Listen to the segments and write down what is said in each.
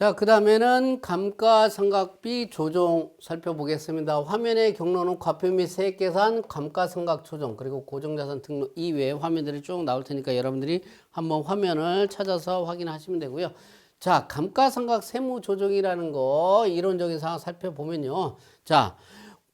자, 그 다음에는 감가상각비 조정 살펴보겠습니다. 화면의 경로는 과표 및 세액 계산, 감가상각 조정, 그리고 고정자산 등록 이외에 화면들이 쭉 나올 테니까 여러분들이 한번 화면을 찾아서 확인하시면 되고요. 자, 감가상각 세무 조정이라는 거 이론적인 사항 살펴보면요. 자,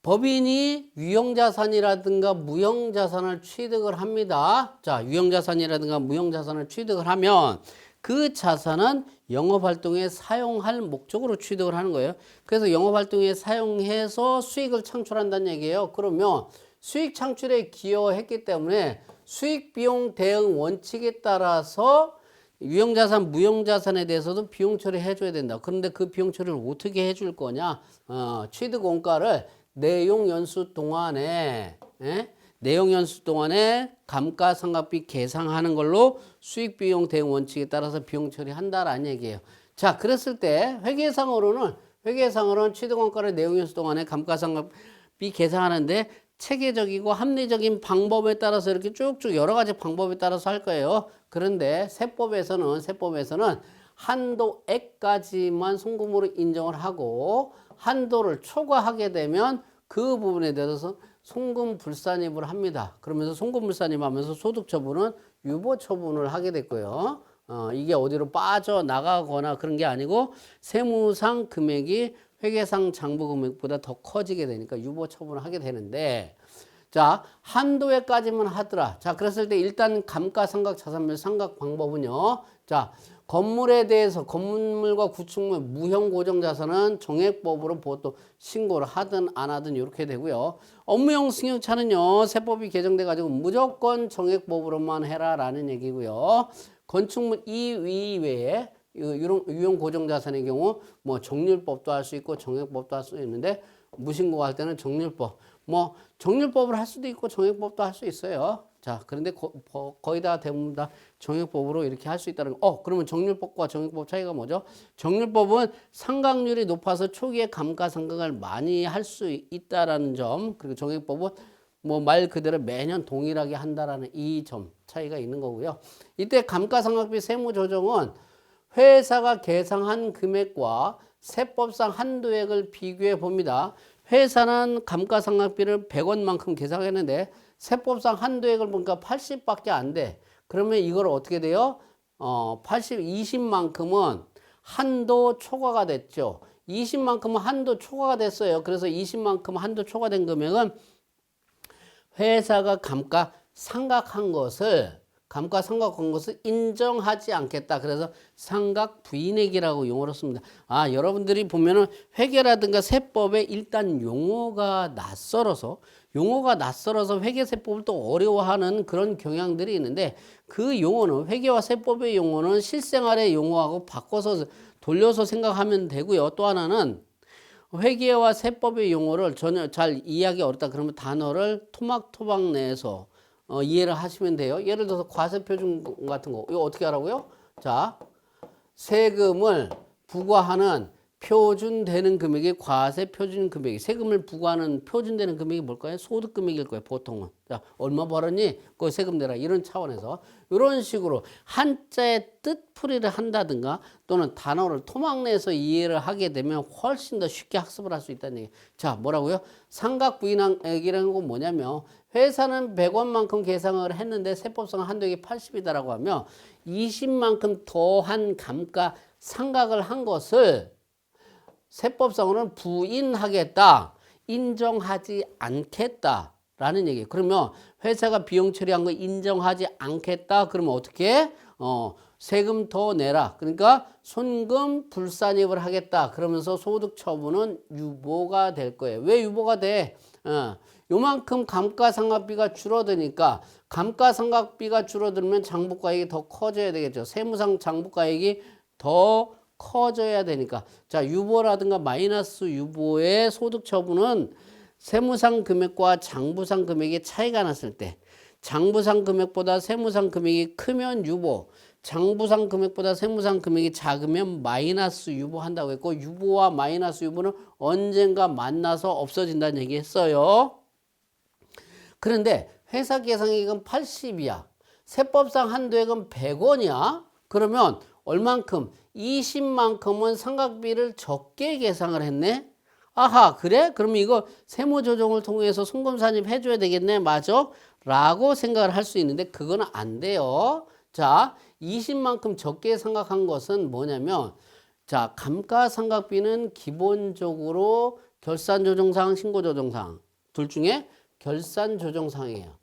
법인이 유형자산이라든가 무형자산을 취득을 합니다. 자, 유형자산이라든가 무형자산을 취득을 하면 그 자산은 영업활동에 사용할 목적으로 취득을 하는 거예요. 그래서 영업활동에 사용해서 수익을 창출한다는 얘기예요. 그러면 수익 창출에 기여했기 때문에 수익 비용 대응 원칙에 따라서 유형자산, 무형자산에 대해서도 비용 처리해 줘야 된다. 그런데 그 비용 처리를 어떻게 해 줄 거냐? 어, 취득 원가를 내용 연수 동안에 예? 내용 연수 동안에 감가상각비 계상하는 걸로 수익 비용 대응 원칙에 따라서 비용 처리한다라는 얘기예요. 자, 그랬을 때 회계상으로는 회계상으로는 취득 원가를 내용 연수 동안에 감가상각비 계상하는데 체계적이고 합리적인 방법에 따라서 이렇게 쭉쭉 여러 가지 방법에 따라서 할 거예요. 그런데 세법에서는 세법에서는 한도액까지만 송금으로 인정을 하고 한도를 초과하게 되면 그 부분에 대해서 송금 불산입을 합니다. 그러면서 송금 불산입하면서 소득 처분은 유보 처분을 하게 됐고요. 어, 이게 어디로 빠져 나가거나 그런 게 아니고 세무상 금액이 회계상 장부 금액보다 더 커지게 되니까 유보 처분을 하게 되는데 자 한도에까지만 하더라. 자 그랬을 때 일단 감가상각 자산별 상각 방법은요. 자 건물에 대해서 건물과 구축물 무형 고정 자산은 정액법으로 보통 신고를 하든 안 하든 이렇게 되고요. 업무용 승용차는요 세법이 개정돼 가지고 무조건 정액법으로만 해라라는 얘기고요. 건축물 이외에 유용, 고정 자산의 경우 뭐 정률법도 할 수 있고 정액법도 할 수 있는데 무신고할 때는 정률법 뭐 정률법을 할 수도 있고 정액법도 할 수 있어요. 자, 그런데 거, 거의 다 대부분 다 정액법으로 이렇게 할 수 있다는 거. 어, 그러면 정률법과 정액법 차이가 뭐죠? 정률법은 상각률이 높아서 초기에 감가상각을 많이 할 수 있다라는 점. 그리고 정액법은 뭐 말 그대로 매년 동일하게 한다라는 이 점 차이가 있는 거고요. 이때 감가상각비 세무 조정은 회사가 계상한 금액과 세법상 한도액을 비교해 봅니다. 회사는 감가상각비를 100원만큼 계상했는데 세법상 한도액을 보니까 80밖에 안 돼. 그러면 이걸 어떻게 돼요? 어, 80, 20만큼은 한도 초과가 됐죠. 20만큼은 한도 초과가 됐어요. 그래서 20만큼 한도 초과된 금액은 회사가 감가 상각한 것을 감가 상각 한 것을 인정하지 않겠다. 그래서 상각 부인액이라고 용어로 씁니다. 아, 여러분들이 보면은 회계라든가 세법에 일단 용어가 낯설어서 용어가 낯설어서 회계 세법을 또 어려워하는 그런 경향들이 있는데 그 용어는 회계와 세법의 용어는 실생활의 용어하고 바꿔서 돌려서 생각하면 되고요. 또 하나는 회계와 세법의 용어를 전혀 잘 이해하기 어렵다 그러면 단어를 토막토막 내서 어, 이해를 하시면 돼요. 예를 들어서 과세표준 같은 거 이거 어떻게 하라고요? 자 세금을 부과하는 표준되는 금액이 과세 표준 금액이 세금을 부과하는 표준되는 금액이 뭘까요? 소득 금액일 거예요. 보통은 자 얼마 벌었니? 그 세금 내라 이런 차원에서 이런 식으로 한자의 뜻풀이를 한다든가 또는 단어를 토막 내서 이해를 하게 되면 훨씬 더 쉽게 학습을 할 수 있다는 얘기. 자 뭐라고요? 삼각부인항액이라는 건 뭐냐면 회사는 100원만큼 계상을 했는데 세법상 한도액이 80이다라고 하면 20만큼 더한 감가 상각을 한 것을 세법상으로는 부인하겠다, 인정하지 않겠다. 라는 얘기예요. 그러면 회사가 비용 처리한 거 인정하지 않겠다. 그러면 어떻게? 어, 세금 더 내라. 그러니까 손금 불산입을 하겠다. 그러면서 소득 처분은 유보가 될 거예요. 왜 유보가 돼? 어, 요만큼 감가상각비가 줄어드니까 감가상각비가 줄어들면 장부가액이 더 커져야 되겠죠. 세무상 장부가액이 더 커져야 되니까. 자, 유보라든가 마이너스 유보의 소득 처분은 세무상 금액과 장부상 금액의 차이가 났을 때 장부상 금액보다 세무상 금액이 크면 유보, 장부상 금액보다 세무상 금액이 작으면 마이너스 유보한다고 했고 유보와 마이너스 유보는 언젠가 만나서 없어진다는 얘기 했어요. 그런데 회사 계상액은 80이야. 세법상 한도액은 100원이야. 그러면 얼만큼? 20만큼은 삼각비를 적게 계상을 했네? 아하, 그래? 그러면 이거 세무 조정을 통해서 송금 산입 해줘야 되겠네? 맞아? 라고 생각을 할 수 있는데 그거는 안 돼요. 자, 20만큼 적게 생각한 것은 뭐냐면 자, 감가상각비는 기본적으로 결산조정상, 신고조정상 둘 중에 결산조정상이에요.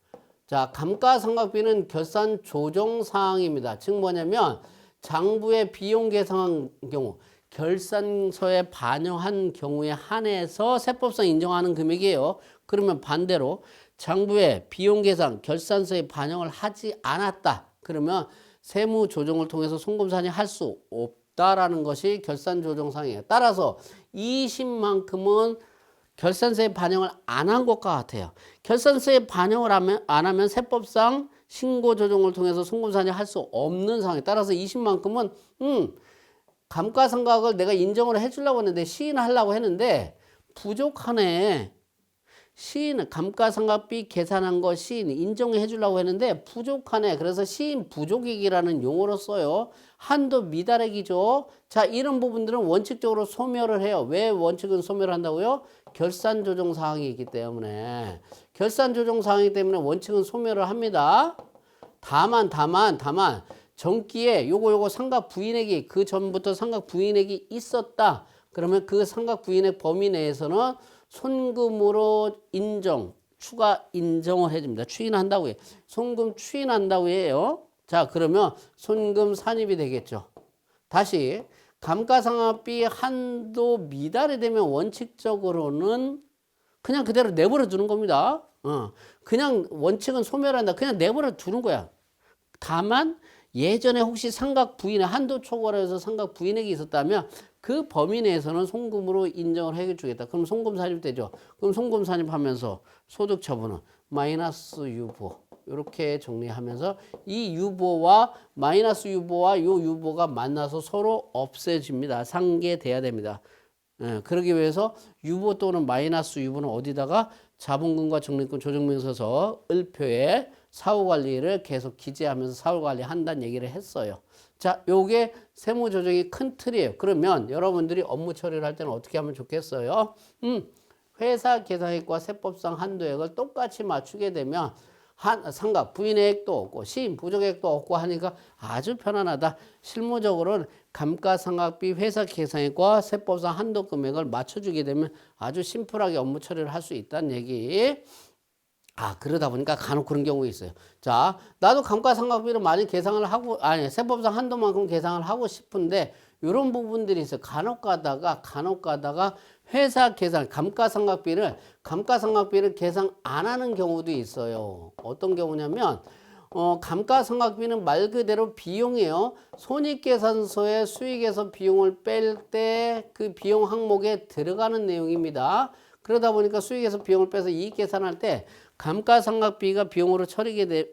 자, 감가상각비는 결산조정사항입니다. 즉 뭐냐면 장부의 비용 계상한 경우 결산서에 반영한 경우에 한해서 세법상 인정하는 금액이에요. 그러면 반대로 장부의 비용 계상 결산서에 반영을 하지 않았다. 그러면 세무 조정을 통해서 송금산이 할 수 없다라는 것이 결산 조정상이에요. 따라서 20만큼은 결산서에 반영을 안 한 것과 같아요. 결산서에 반영을 하면, 안 하면 세법상 신고 조정을 통해서 송금산이 할 수 없는 상황에 따라서 20만큼은 음, 감가상각을 내가 인정을 해주려고 했는데 시인하려고 했는데 부족하네. 시인 감가상각비 계산한 거 시인 인정해 주려고 했는데 부족하네. 그래서 시인 부족액이라는 용어로 써요. 한도 미달액이죠. 자, 이런 부분들은 원칙적으로 소멸을 해요. 왜 원칙은 소멸을 한다고요? 결산 조정 사항이 있기 때문에. 결산 조정 사항이기 때문에 원칙은 소멸을 합니다. 다만 다만 다만 전기에 요거 요거 삼각 부인액이 그 전부터 삼각 부인액이 있었다. 그러면 그 삼각 부인액 범위 내에서는 손금으로 인정, 추가 인정을 해줍니다. 추인한다고 해요. 손금 추인한다고 해요. 자, 그러면 손금 산입이 되겠죠. 다시 감가상각비 한도 미달이 되면 원칙적으로는 그냥 그대로 내버려 두는 겁니다. 어, 그냥 원칙은 소멸한다. 그냥 내버려 두는 거야. 다만 예전에 혹시 삼각 부인의 한도 초과해서 삼각 부인액이 있었다면 그 범위 내에서는 송금으로 인정을 해 주겠다. 그럼 송금 산입되죠. 그럼 송금 산입하면서 소득 처분은 마이너스 유보 이렇게 정리하면서 이 유보와 마이너스 유보와 요 유보가 만나서 서로 없애집니다. 상계돼야 됩니다. 예, 그러기 위해서 유보 또는 마이너스 유보는 어디다가 자본금과 적립금 조정명서서 을표에 사후관리를 계속 기재하면서 사후관리 한다는 얘기를 했어요. 자, 요게 세무조정이 큰 틀이에요. 그러면 여러분들이 업무 처리를 할 때는 어떻게 하면 좋겠어요? 음, 회사 계산액과 세법상 한도액을 똑같이 맞추게 되면 한 상각 부인액도 없고 시인 부족액도 없고 하니까 아주 편안하다. 실무적으로는 감가상각비 회사 계산액과 세법상 한도 금액을 맞춰주게 되면 아주 심플하게 업무 처리를 할 수 있다는 얘기. 아 그러다 보니까 간혹 그런 경우 있어요. 자 나도 감가상각비를 많이 계산을 하고 아니 세법상 한도만큼 계산을 하고 싶은데 이런 있어요. 간혹 가다가 간혹 가다가 회사 계산 감가상각비를 감가상각비를 계산 안 하는 경우도 있어요. 어떤 경우냐면 어, 감가상각비는 말 그대로 비용이에요. 손익계산서에 수익에서 비용을 뺄 때 그 비용 항목에 들어가는 내용입니다. 그러다 보니까 수익에서 비용을 빼서 이익 계산할 때 감가상각비가 비용으로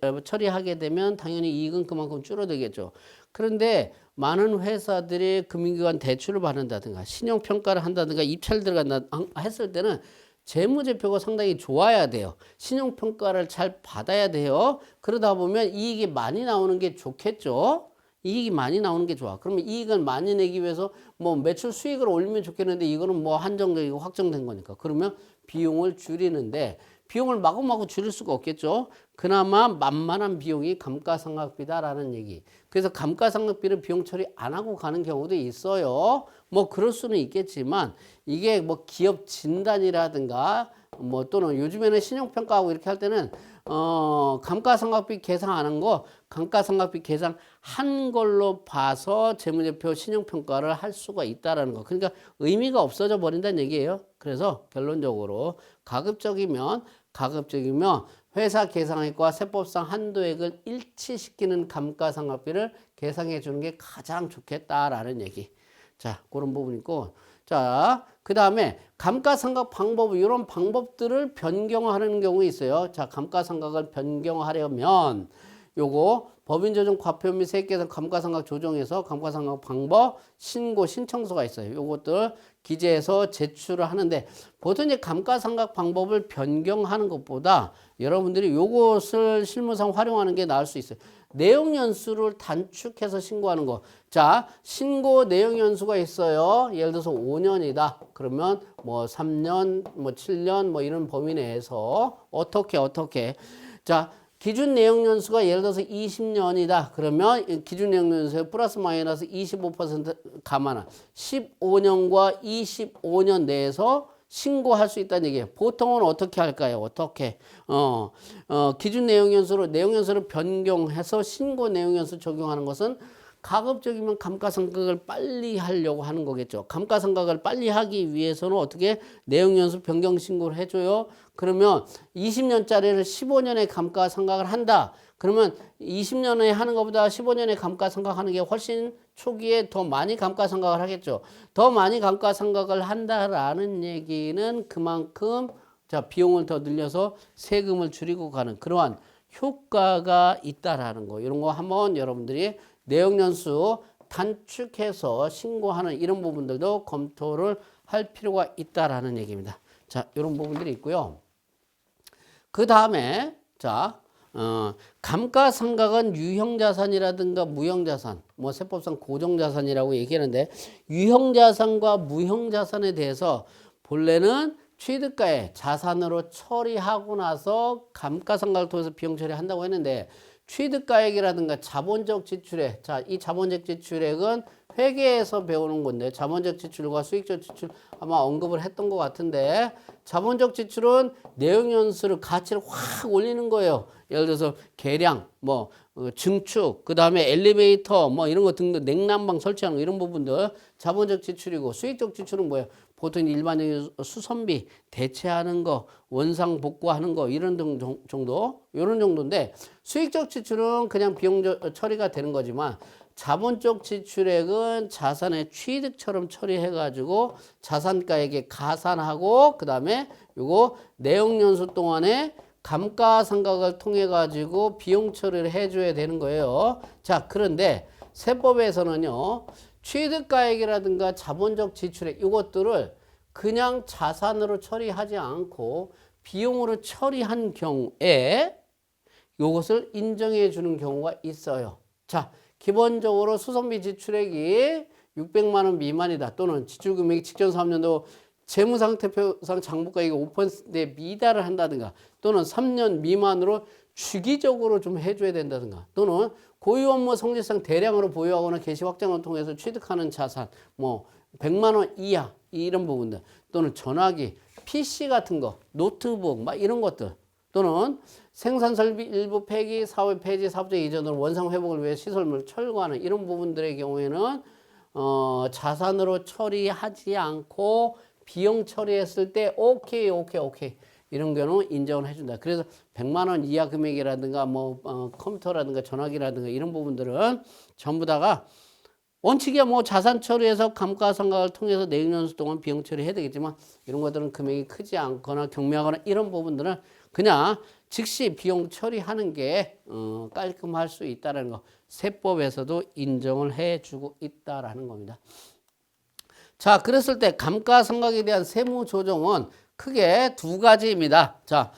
어, 처리하게 되면 당연히 이익은 그만큼 줄어들겠죠. 그런데 많은 회사들이 금융기관 대출을 받는다든가 신용평가를 한다든가 입찰 들어간다 했을 때는 재무제표가 상당히 좋아야 돼요. 신용평가를 잘 받아야 돼요. 그러다 보면 이익이 많이 나오는 게 좋겠죠. 이익이 많이 나오는 게 좋아. 그러면 이익을 많이 내기 위해서 뭐 매출 수익을 올리면 좋겠는데 이거는 뭐 한정적이고 확정된 거니까. 그러면 비용을 줄이는데 비용을 마구마구 줄일 수가 없겠죠. 그나마 만만한 비용이 감가상각비다라는 얘기. 그래서 감가상각비를 비용 처리 안 하고 가는 경우도 있어요. 뭐 그럴 수는 있겠지만 이게 뭐 기업 진단이라든가 뭐 또는 요즘에는 신용평가하고 이렇게 할 때는 어 감가상각비 계산 안한거 감가상각비 계산 한 걸로 봐서 재무제표 신용평가를 할 수가 있다라는 거. 그러니까 의미가 없어져 버린다는 얘기예요. 그래서 결론적으로 가급적이면 가급적이면 회사 계상액과 세법상 한도액을 일치시키는 감가상각비를 계상해 주는 게 가장 좋겠다라는 얘기. 자, 그런 부분 있고. 자, 그 다음에 감가상각 방법, 이런 방법들을 변경하는 경우 있어요. 자, 감가상각을 변경하려면 요거 법인 조정 과표 및 세계에서 감가상각 조정에서 감가상각 방법 신고 신청서가 있어요. 요것들 기재해서 제출을 하는데 보통 이제 감가상각 방법을 변경하는 것보다 여러분들이 요것을 실무상 활용하는 게 나을 수 있어요. 내용 연수를 단축해서 신고하는 거. 자, 신고 내용 연수가 있어요. 예를 들어서 5년이다. 그러면 뭐 3년, 뭐 7년 뭐 이런 범위 내에서 어떻게 어떻게 자, 기준 내용 연수가 예를 들어서 20년이다. 그러면 이 기준 내용 연수에 플러스 마이너스 25% 감안한 15년과 25년 내에서 신고할 수 있다는 얘기예요. 보통은 어떻게 할까요? 어떻게? 어, 어, 기준 내용 연수로 내용 연수를 변경해서 신고 내용 연수 적용하는 것은 가급적이면 감가상각을 빨리 하려고 하는 거겠죠. 감가상각을 빨리 하기 위해서는 어떻게 내용 연수 변경 신고를 해줘요. 그러면 20년짜리를 15년에 감가상각을 한다. 그러면 20년에 하는 것보다 15년에 감가상각하는 게 훨씬 초기에 더 많이 감가상각을 하겠죠. 더 많이 감가상각을 한다라는 얘기는 그만큼 자 비용을 더 늘려서 세금을 줄이고 가는 그러한 효과가 있다라는 거. 이런 거 한번 여러분들이 내용 연수 단축해서 신고하는 이런 부분들도 검토를 할 필요가 있다라는 얘기입니다. 자, 이런 부분들이 있고요. 그 다음에 자, 어, 감가상각은 유형자산이라든가 무형자산, 뭐 세법상 고정자산이라고 얘기하는데 유형자산과 무형자산에 대해서 본래는 취득가에 자산으로 처리하고 나서 감가상각을 통해서 비용 처리한다고 했는데 취득가액이라든가 자본적 지출액, 자, 이 자본적 지출액은 회계에서 배우는 건데 자본적 지출과 수익적 지출 아마 언급을 했던 것 같은데 자본적 지출은 내용 연수를 가치를 확 올리는 거예요. 예를 들어서 계량, 뭐 어, 증축, 그 다음에 엘리베이터, 뭐 이런 거 등등 냉난방 설치하는 거 이런 부분들 자본적 지출이고 수익적 지출은 뭐예요? 보통 일반적인 수선비 대체하는 거, 원상 복구하는 거 이런 등 정도, 이런 정도인데 수익적 지출은 그냥 비용 처리가 되는 거지만 자본적 지출액은 자산의 취득처럼 처리해가지고 자산가액에 가산하고 그 다음에 요거 내용 연수 동안에 감가상각을 통해 가지고 비용 처리를 해줘야 되는 거예요. 자 그런데 세법에서는요 취득가액이라든가 자본적 지출액 이것들을 그냥 자산으로 처리하지 않고 비용으로 처리한 경우에 이것을 인정해 주는 경우가 있어요. 자, 기본적으로 수선비 지출액이 600만 원 미만이다 또는 지출 금액이 직전 3년도 재무상태표상 장부가액이 5%에 미달을 한다든가 또는 3년 미만으로 주기적으로 좀 해줘야 된다든가 또는 고유 업무 성질상 대량으로 보유하거나 개시 확장을 통해서 취득하는 자산 뭐 100만 원 이하 이런 부분들 또는 전화기, PC 같은 거, 노트북 막 이런 것들 또는 생산 설비 일부 폐기, 사업 폐지, 사업적 이전으로 원상 회복을 위해 시설물 철거하는 이런 부분들의 경우에는 어, 자산으로 처리하지 않고 비용 처리했을 때 오케이 오케이 오케이 이런 경우는 인정을 해준다. 그래서 100만 원 이하 금액이라든가 뭐 어, 컴퓨터라든가 전화기라든가 이런 부분들은 전부 다가 원칙이야 뭐 자산 처리해서 감가상각을 통해서 내년수 동안 비용 처리해야 되겠지만 이런 것들은 금액이 크지 않거나 경미하거나 이런 부분들은 그냥 즉시 비용 처리하는 게 어, 깔끔할 수 있다는 거 세법에서도 인정을 해주고 있다라는 겁니다. 자, 그랬을 때 감가상각에 대한 세무 조정은 크게 두 가지입니다. 자,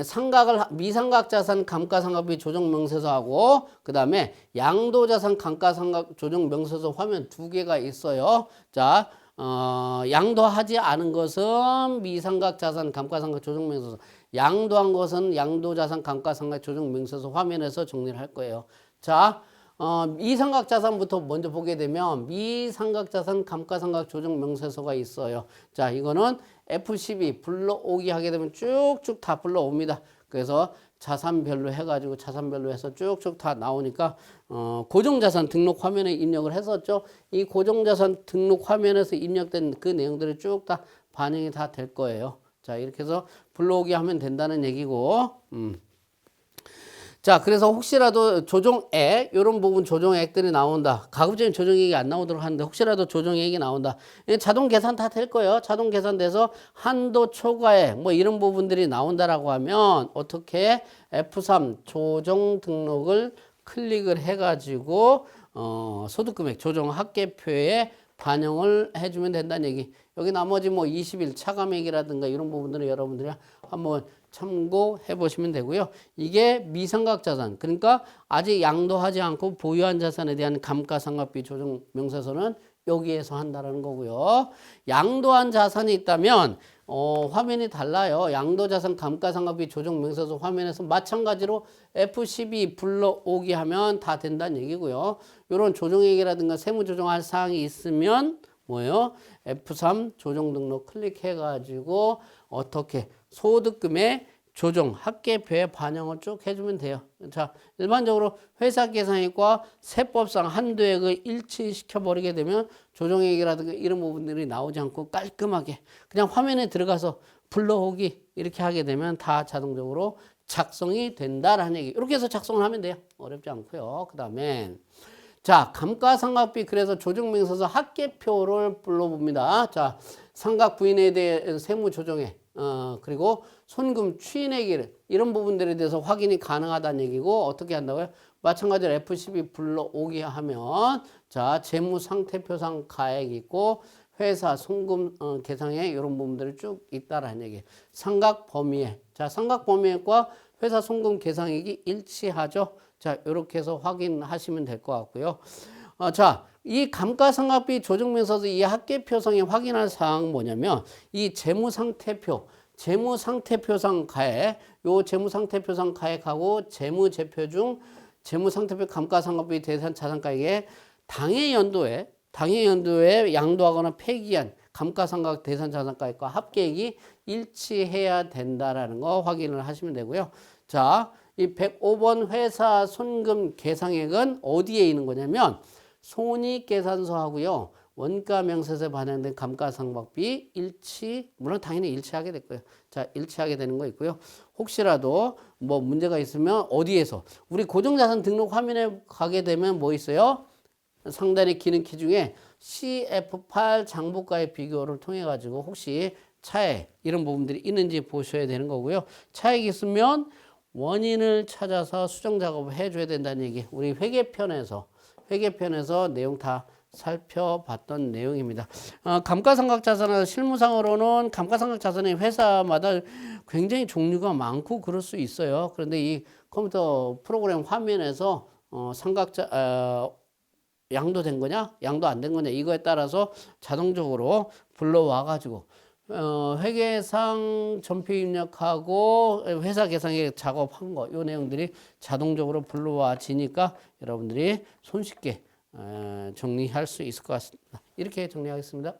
상각을 미상각 자산 감가상각비 조정 명세서하고 그다음에 양도 자산 감가상각 조정 명세서 화면 두 개가 있어요. 자, 어, 양도하지 않은 것은 미상각 자산 감가상각 조정 명세서, 양도한 것은 양도 자산 감가상각 조정 명세서 화면에서 정리를 할 거예요. 자, 어, 미상각 자산부터 먼저 보게 되면 미상각 자산 감가상각 조정 명세서가 있어요. 자, 이거는 F12 불러오기 하게 되면 쭉쭉 다 불러옵니다. 그래서 자산별로 해가지고 자산별로 해서 쭉쭉 다 나오니까 어, 고정자산 등록 화면에 입력을 했었죠. 이 고정자산 등록 화면에서 입력된 그 내용들이 쭉 다 반영이 다 될 거예요. 자, 이렇게 해서 불러오기 하면 된다는 얘기고, 음. 자, 그래서 혹시라도 조정액, 이런 부분 조정액들이 나온다. 가급적인 조정액이 안 나오도록 하는데, 혹시라도 조정액이 나온다. 자동 계산 다 될 거예요. 자동 계산돼서 한도 초과액, 뭐 이런 부분들이 나온다라고 하면, 어떻게 F3 조정 등록을 클릭을 해가지고, 어, 소득금액 조정 합계표에 반영을 해주면 된다는 얘기. 여기 나머지 뭐 20일 차감액이라든가 이런 부분들은 여러분들이 한번 참고해 보시면 되고요. 이게 미상각 자산. 그러니까 아직 양도하지 않고 보유한 자산에 대한 감가상각비 조정 명세서는 여기에서 한다라는 거고요. 양도한 자산이 있다면 어, 화면이 달라요. 양도자산 감가상각비 조정 명세서 화면에서 마찬가지로 F12 불러오기 하면 다 된다는 얘기고요. 이런 조정액이라든가 세무 조정할 사항이 있으면 뭐예요? F3 조정 등록 클릭해가지고 어떻게 소득금의 조정 합계표에 반영을 쭉 해주면 돼요. 자, 일반적으로 회사 계산액과 세법상 한도액을 일치시켜 버리게 되면 조정액이라든가 이런 부분들이 나오지 않고 깔끔하게 그냥 화면에 들어가서 불러오기 이렇게 하게 되면 다 자동적으로 작성이 된다라는 얘기. 이렇게 해서 작성을 하면 돼요. 어렵지 않고요. 그 다음에 자, 감가상각비 그래서 조정명서서 합계표를 불러봅니다. 자, 상각 부인에 대해 세무 조정에 어, 그리고 손금 추인액일 이런 부분들에 대해서 확인이 가능하다는 얘기고 어떻게 한다고요? 마찬가지로 F12 불러오기 하면 자, 재무 상태표상 가액 있고 회사 송금 어, 계상액 이런 부분들이 쭉 있다라는 얘기. 삼각 범위에 자, 삼각 범위액과 회사 송금 계상액이 일치하죠. 자, 이렇게 해서 확인하시면 될 것 같고요. 어, 자, 이 감가상각비 조정면서도 이 합계표상에 확인할 사항은 뭐냐면 이 재무상태표, 재무상태표상 가액, 요 재무상태표상 가액하고 재무제표 중 재무상태표 감가상각비 대산 자산가액의 당해 연도에 당해 연도에 양도하거나 폐기한 감가상각 대산 자산가액과 합계액이 일치해야 된다라는 거 확인을 하시면 되고요. 자, 이 105번 회사 손금 계상액은 어디에 있는 거냐면 손익계산서하고요. 원가 명세서에 반영된 감가상각비 일치 물론 당연히 일치하게 될 거예요. 자 일치하게 되는 거 있고요. 혹시라도 뭐 문제가 있으면 어디에서 우리 고정자산 등록 화면에 가게 되면 뭐 있어요? 상단의 기능키 중에 CF8 장부가의 비교를 통해 가지고 혹시 차액 이런 부분들이 있는지 보셔야 되는 거고요. 차액이 있으면 원인을 찾아서 수정 작업을 해줘야 된다는 얘기. 우리 회계편에서 회계편에서 내용 다 살펴봤던 내용입니다. 어, 감가상각 자산은 실무상으로는 감가상각 자산의 회사마다 굉장히 종류가 많고 그럴 수 있어요. 그런데 이 컴퓨터 프로그램 화면에서 어, 상각자 어, 양도 된 거냐, 양도 안 된 거냐 이거에 따라서 자동적으로 불러와 가지고 어, 회계상 전표 입력하고 회사 계상에 작업한 거, 요 내용들이 자동적으로 불러와지니까 여러분들이 손쉽게 에, 정리할 수 있을 것 같습니다. 이렇게 정리하겠습니다.